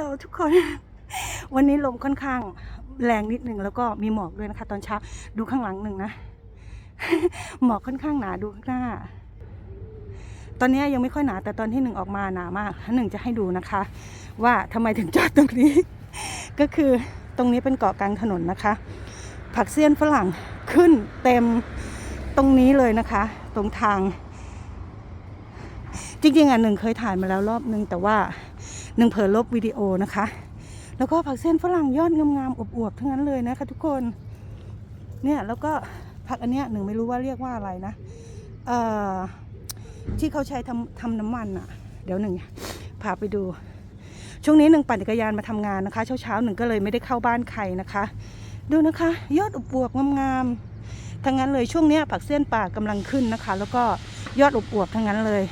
ลทุกคน วันนี้ลมค่อนข้างแรงนิดหนึ่งแล้วก็มีหมอกด้วยนะคะ ตอนเช้าดูข้างหลังหนึ่งนะ หมอกค่อนข้างหนาดูข้างหน้า ตอนนี้ยังไม่ค่อยหนาแต่ตอนที่หนึ่งออกมาหนามากหนึ่งจะให้ดูนะคะ ว่าทำไมถึงจอดตรงนี้ ก็คือตรงนี้เป็นเกาะกลางถนนนะคะ ผักเสี้ยนฝรั่งขึ้นเต็มตรงนี้เลยนะคะ ตรงทาง จริงๆอะหนึ่งเคยถ่ายมาแล้วรอบนึงแต่ว่า หนึ่งเผลอลบวิดีโอนะคะ แล้วก็ผักเส้นฝรั่งยอดงามๆอวบๆทั้งนั้นเลยนะคะทุกคนเนี่ยแล้วก็ผักอันเนี้ยหนึ่งไม่รู้ว่าเรียกว่าอะไรนะเอ่อที่เขาใช้ทำทำน้ำมันอะเดี๋ยวหนึ่งพาไปดู ช่วงนี้หนึ่งปั่นจักรยานมาทำงานนะคะ เช้าๆหนึ่งก็เลยไม่ได้เข้าบ้านใครนะคะ ดูนะคะ ยอดอวบๆงามๆทั้งนั้นเลยช่วงนี้ผักเส้นป่ากำลังขึ้นนะคะ แล้วก็ยอดอวบๆทั้งนั้นเลย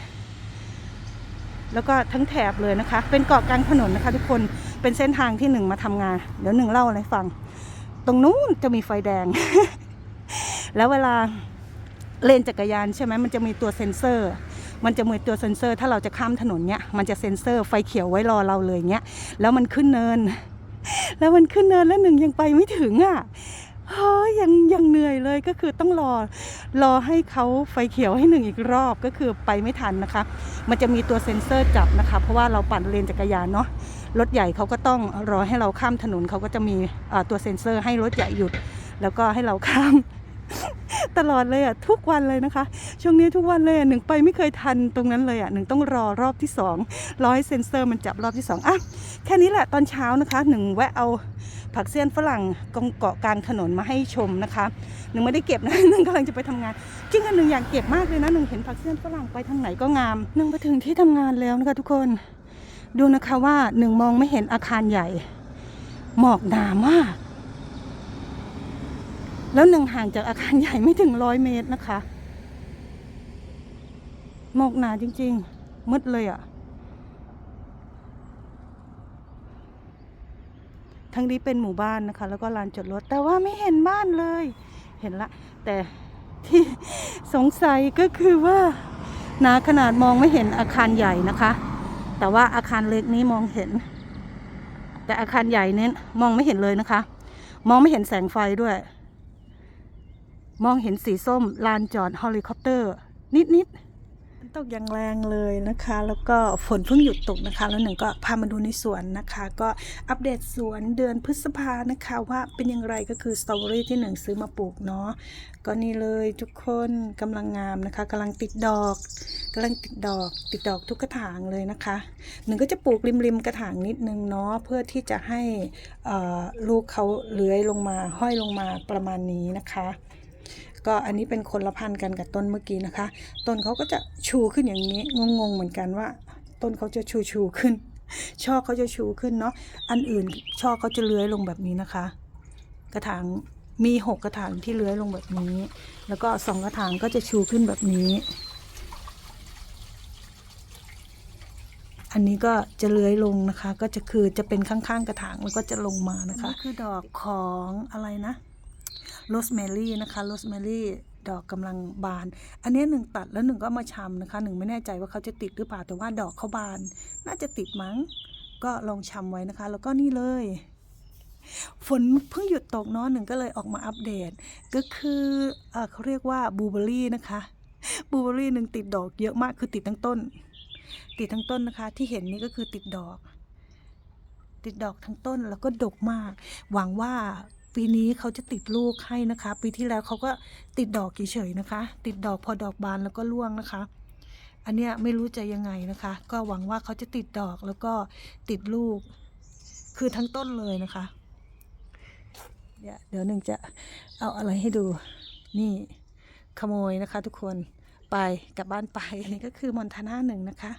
แล้วก็ทั้งแถบเลยนะคะ เป็นเกาะกลางถนนนะคะ ทุกคนเป็นเส้นทางที่หนึ่งมาทำงาน เดี๋ยวหนึ่งเล่าอะไรให้ฟัง ตรงนู้นจะมีไฟแดง แล้วเวลาเลนจักรยานใช่ไหมมันจะมีตัวเซ็นเซอร์ มันจะมีตัวเซ็นเซอร์ ถ้าเราจะข้ามถนนเนี้ยมันจะเซ็นเซอร์ไฟเขียวไว้รอเราเลยเนี้ยแล้วมันขึ้นเนิน แล้วมันขึ้นเนินแล้วหนึ่งยังไปไม่ถึงอะ เฮ้ยยังยังเหนื่อยเลยก็คือต้องรอรอให้เขาไฟเขียวให้หนึ่งอีกรอบก็คือไปไม่ทันนะคะ มันจะมีตัวเซ็นเซอร์จับนะคะ เพราะว่าเราปั่นเลนจักรยานเนาะรถใหญ่เขาก็ต้องรอให้เราข้ามถนนเขาก็จะมีตัวเซ็นเซอร์ให้รถใหญ่หยุด แล้วก็ให้เราข้าม ตลอดเลยอะทุกวันเลยนะคะ ช่วงนี้ทุกวันเลยอะหนึ่งไปไม่เคยทันตรงนั้นเลยอะหนึ่งต้องรอรอบที่สองรอให้เซ็นเซอร์มันจับรอบที่สองอะแค่นี้แหละตอนเช้านะคะหนึ่งแวะเอาผักเสี้ยนฝรั่งกองเกาะกลางถนนมาให้ชมนะคะหนึ่งไม่ได้เก็บนะหนึ่งกำลังจะไปทำงานจริงๆหนึ่งอยากเก็บมากเลยนะหนึ่งเห็นผักเสี้ยนฝรั่งไปทางไหนก็งามหนึ่งไปถึงที่ทำงานแล้วนะคะทุกคนดูนะคะว่าหนึ่งมองไม่เห็นอาคารใหญ่ หมอกหนามาก แล้วหนึ่งห่างจากอาคารใหญ่ไม่ถึงร้อยเมตรนะคะหมอกหนาจริง ๆมืดเลยอะ่ะ ทั้งนี้เป็นหมู่บ้านนะคะ แล้วก็ลานจอดรถ แต่ว่าไม่เห็นบ้านเลย เห็นละ แต่ที่สงสัยก็คือว่าหนาขนาดมองไม่เห็นอาคารใหญ่นะคะ แต่ว่าอาคารเล็กนี้มองเห็น แต่อาคารใหญ่เน้นมองไม่เห็นเลยนะคะ มองไม่เห็นแสงไฟด้วย มองเห็นสีส้มลานจอดเฮลิคอปเตอร์ นิดๆตกอย่างแรงเลยนะคะ แล้วก็ฝนเพิ่งหยุดตกนะคะ แล้วหนึ่งก็พามาดูในสวนนะคะ ก็อัปเดตสวนเดือนพฤษภานะคะว่าเป็นอย่างไรก็คือสตรอเบอรี่ที่หนึ่งซื้อมาปลูกเนาะก็นี่เลยทุกคนกำลังงามนะคะกำลังติดดอกกำลังติดดอกติดดอกทุกกระถางเลยนะคะ หนึ่งก็จะปลูกริมๆกระถางนิดนึงเนาะเพื่อที่จะให้ลูกเขาเลื้อยลงมาห้อยลงมาประมาณนี้นะคะ ก็อันนี้เป็นคนละพันกันกับต้นเมื่อกี้นะคะ ต้นเขาก็จะชูขึ้นอย่างนี้งงๆเหมือนกันว่า ต้นเขาจะชูชูขึ้น ช่อเขาจะชูขึ้นเนาะอันอื่นช่อเขาจะเลื้อยลงแบบนี้นะคะ กระถางมีหกกระถางที่เลื้อยลงแบบนี้ แล้วก็สองกระถางก็จะชูขึ้นแบบนี้ อันนี้ก็จะเลื้อยลงนะคะ ก็จะคือจะเป็นข้างๆกระถางแล้วก็จะลงมานะคะ คือดอกของอะไรนะ โรสแมรี่นะคะโรสแมรี่ดอกกำลังบาน อันนี้หนึ่งตัดแล้วหนึ่งก็มาชำนะคะหนึ่งไม่แน่ใจว่าเขาจะติดหรือเปล่าแต่ว่าดอกเขาบาน น่าจะติดมั้ง ก็ลองชำไว้นะคะ แล้วก็นี่เลย ฝนเพิ่งหยุดตกเนาะหนึ่งก็เลยออกมาอัปเดต ก็คือเอเขาเรียกว่าบูเบอรี่นะคะบูเบอรี่หนึ่งติดดอกเยอะมากคือติดทั้งต้น ติดทั้งต้นนะคะ ที่เห็นนี่ก็คือติดดอก ติดดอกทั้งต้นแล้วก็ดกมาก หวังว่า ปีนี้เขาจะติดลูกให้นะคะ ปีที่แล้วเขาก็ติดดอกเฉยๆนะคะ ติดดอกพอดอกบานแล้วก็ร่วงนะคะ อันเนี้ยไม่รู้จะยังไงนะคะ ก็หวังว่าเขาจะติดดอกแล้วก็ติดลูก คือทั้งต้นเลยนะคะ เดี๋ยวเดี๋ยวหนึ่งจะเอาอะไรให้ดู นี่ขโมยนะคะ ทุกคนไปกลับบ้านไปนนี้ก็คือมอนทาน่าหนึ่งนะคะ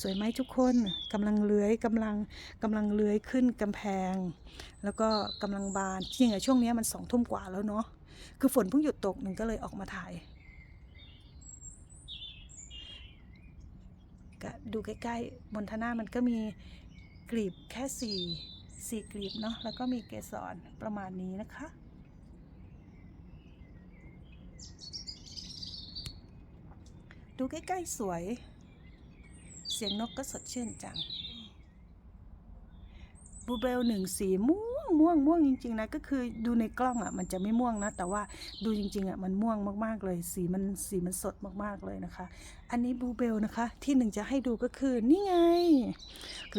สวยไหมทุกคนกำลังเลื้อยกำลังกำลังเลื้อยขึ้นกำแพง แล้วก็กำลังบานจริงๆอะช่วงนี้มันสองทุ่มกว่าแล้วเนาะคือฝนเพิ่งหยุดตกหนึ่งก็เลยออกมาถ่ายก็ดูใกล้ๆบนทนามันก็มีกลีบแค่สี่สี่กลีบเนาะแล้วก็มีเกสรประมาณนี้นะคะดูใกล้ๆสวย สียงนกก็สดชื่นจังบูเบลหนึ่งสีม่วงม่วงม่วงจริง ๆ นะ ก็คือดูในกล้องอะ มันจะไม่ม่วงนะ แต่ว่าดูจริง ๆ อะ มันม่วงมากๆเลย สีมันสีมันสดมากๆเลยนะคะ อันนี้บูเบลนะคะที่หนึ่งจะให้ดูก็คือนี่ไง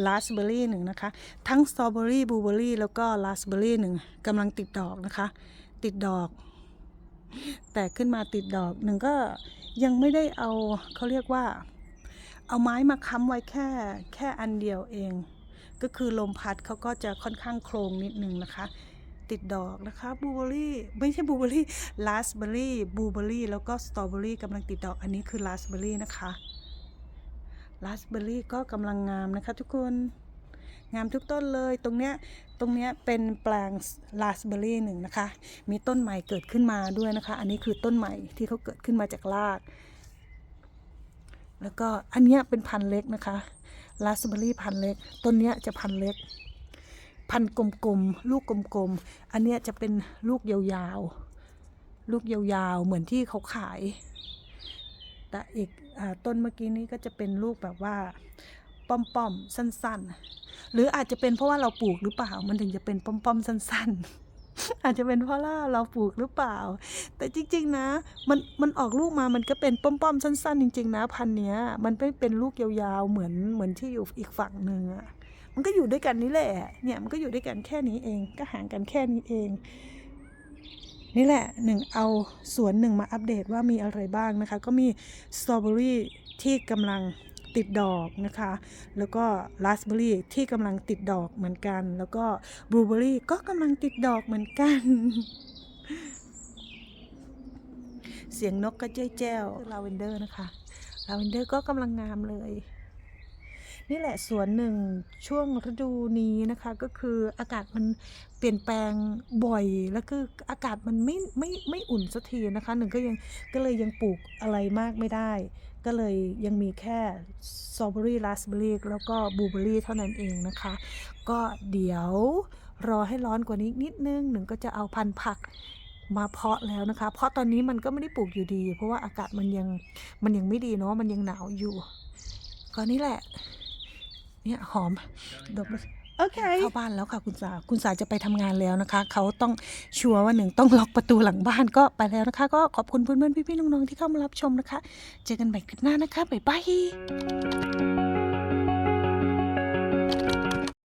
ลาสเบอรี่หนึ่งนะคะ ทั้งสตรอเบอรี่บลูเบอรี่แล้วก็ลาสเบอรี่หนึ่งกำลังติดดอกนะคะ ติดดอก แต่ขึ้นมาติดดอกหนึ่งก็ยังไม่ได้เอาเขาเรียกว่า เอาไม้มาค้ำไว้แค่แค่อันเดียวเอง ก็คือลมพัดเขาก็จะค่อนข้างโครงนิดนึงนะคะ ติดดอกนะคะบลูเบอรี่ไม่ใช่บลูเบอรี่ลาสเบอรี่บลูเบอรี่แล้วก็สตรอเบอรี่กำลังติดดอกอันนี้คือลาสเบอรี่นะคะลาสเบอรี่ก็กำลังงามนะคะทุกคนงามทุกต้นเลยตรงเนี้ยตรงเนี้ยเป็นแปลงลาสเบอรี่หนึ่งนะคะ มีต้นใหม่เกิดขึ้นมาด้วยนะคะ อันนี้คือต้นใหม่ที่เขาเกิดขึ้นมาจากราก แล้วก็อันเนี้ยเป็นพันเล็กนะคะลาสเบอรี่พันเล็ก ต้นเนี้ยจะพันเล็ก พันกลมๆ ลูกกลมๆ อันเนี้ยจะเป็นลูกยาวๆ ลูกยาวๆ เหมือนที่เขาขาย แต่อีกอต้นเมื่อกี้นี้ก็จะเป็นลูกแบบว่าป้อมๆ สั้นๆ หรืออาจจะเป็นเพราะว่าเราปลูกหรือเปล่า มันถึงจะเป็นป้อมๆ สั้นๆ อาจจะเป็นเพราะว่าเราปลูกหรือเปล่า แต่จริง ๆ นะ มันมันออกลูกมามันก็เป็นป้อมๆสั้น ๆ จริง ๆ นะ พันเนี้ย มันไม่เป็นลูกยาวๆเหมือนเหมือนที่อยู่อีกฝั่งหนึ่งอะมันก็อยู่ด้วยกันนี่แหละ เนี่ยมันก็อยู่ด้วยกันแค่นี้เอง ก็ห่างกันแค่นี้เอง นี่แหละหนึ่งเอาสวนหนึ่งมาอัปเดตว่ามีอะไรบ้างนะคะ ก็มีสตรอเบอรี่ที่กำลัง ติดดอกนะคะ แล้วก็ราสเบอรี่ที่กำลังติดดอกเหมือนกัน แล้วก็บลูเบอรี่ก็กำลังติดดอกเหมือนกัน เสียงนกก็เจ้ยแจ้วลาเวนเดอร์นะคะลาเวนเดอร์ก็กำลังงามเลย นี่แหละสวนหนึ่งช่วงฤดูนี้นะคะก็คืออากาศมันเปลี่ยนแปลงบ่อยแล้วคืออากาศมันไม่ไม่ไม่อุ่นสักทีนะคะหนึ่งก็ยังก็เลยยังปลูกอะไรมากไม่ได้ ก็เลยยังมีแค่สตรอเบอรี่ราสเบอรี่แล้วก็บลูเบอรี่เท่านั้นเองนะคะ ก็เดี๋ยวรอให้ร้อนกว่านี้นิดนึงหนึ่งก็จะเอาพันธุ์ผักมาเพาะแล้วนะคะ เพราะตอนนี้มันก็ไม่ได้ปลูกอยู่ดี เพราะว่าอากาศมันยังมันยังไม่ดีเนาะมันยังหนาวอยู่ก็นี่แหละ เนี่ยหอมดมโอเคเข้าบ้านแล้วค่ะคุณสาคุณสาจะไปทำงานแล้วนะคะ เขาต้องชัวร์ว่าหนึ่งต้องล็อกประตูหลังบ้านก็ไปแล้วนะคะ ก็ขอบคุณเพื่อนๆพี่ๆน้องๆที่เข้ามารับชมนะคะ เจอกันใหม่คลิปหน้านะคะบ๊ายบาย